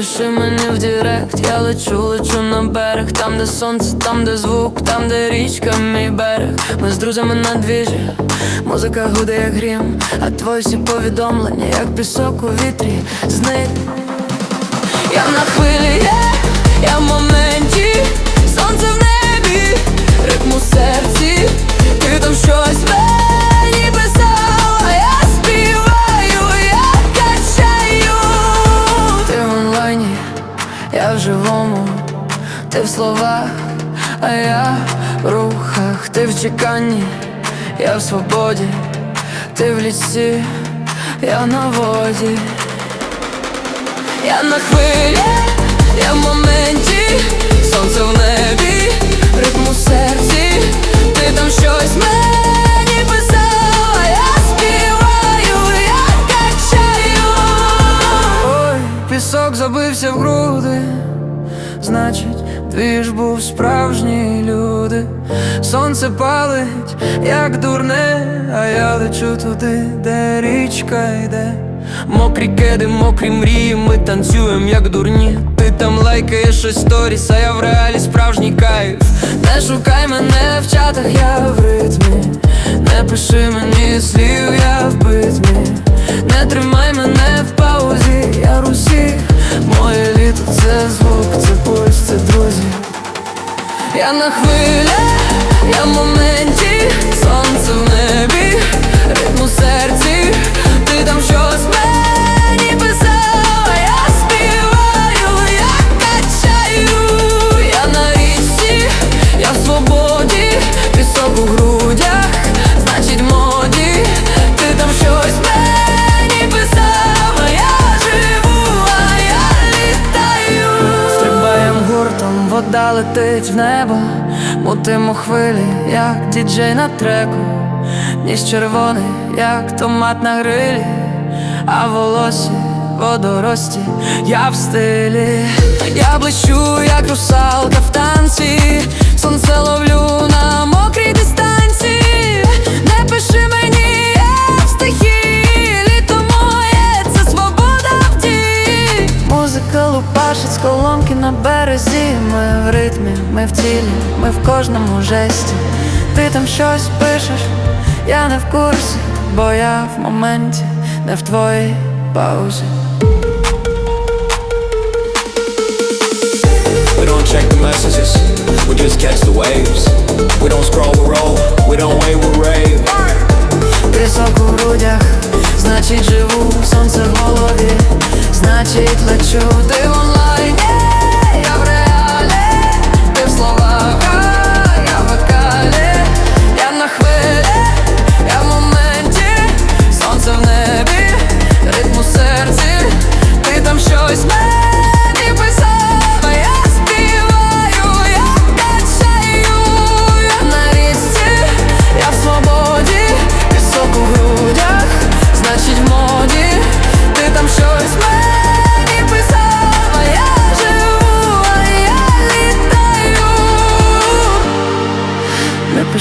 Напиши мені в директ, я лечу, лечу на берег, там, де сонце, там, де звук, там, де річка, мій берег. Ми з друзями на двіжі, музика гуде, як грім, а твої всі повідомлення, як пісок у вітрі, зник. Я на хвилі, є, я в моменті, ти в словах, а я в рухах, ти в чеканні, я в свободі, ти в лісі, я на воді. Я на хвилі, я в моменті, сонце в небі, ритм у серці, ти там щось мені писала, я співаю, я качаю. Ой, пісок забився в груди, значить, твій ж був справжні люди. Сонце палить, як дурне, а я лечу туди, де річка йде. Мокрі кеди, мокрі мрії, ми танцюємо, як дурні. Ти там лайкаєш щось сторіс, а я в реалі справжній кайф. Не шукай мене в чатах, я в ритмі. Не пиши мені слів, я в битмі. Не тримай мене в паузі, Я вода летить в небо, мутимо хвилі, як діджей на треку, ніж червоний, як томат на грилі, а волосі водорості, я в стилі, я блищу, як русалка в танці, сонце ловлю на мокрій дистанції, Музика з колонки на березі. Ми в ритмі, ми в тілі, ми в кожному жесті. Ти там щось пишеш, я не в курсі, бо я в моменті, не в твоїй паузі.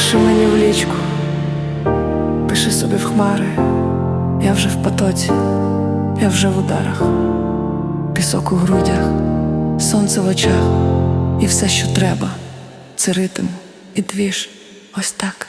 Пиши мені в лічку, пиши собі в хмари, я вже в потоці, я вже в ударах, пісок у грудях, сонце в очах, і все, що треба, це ритм. І двіж, ось так.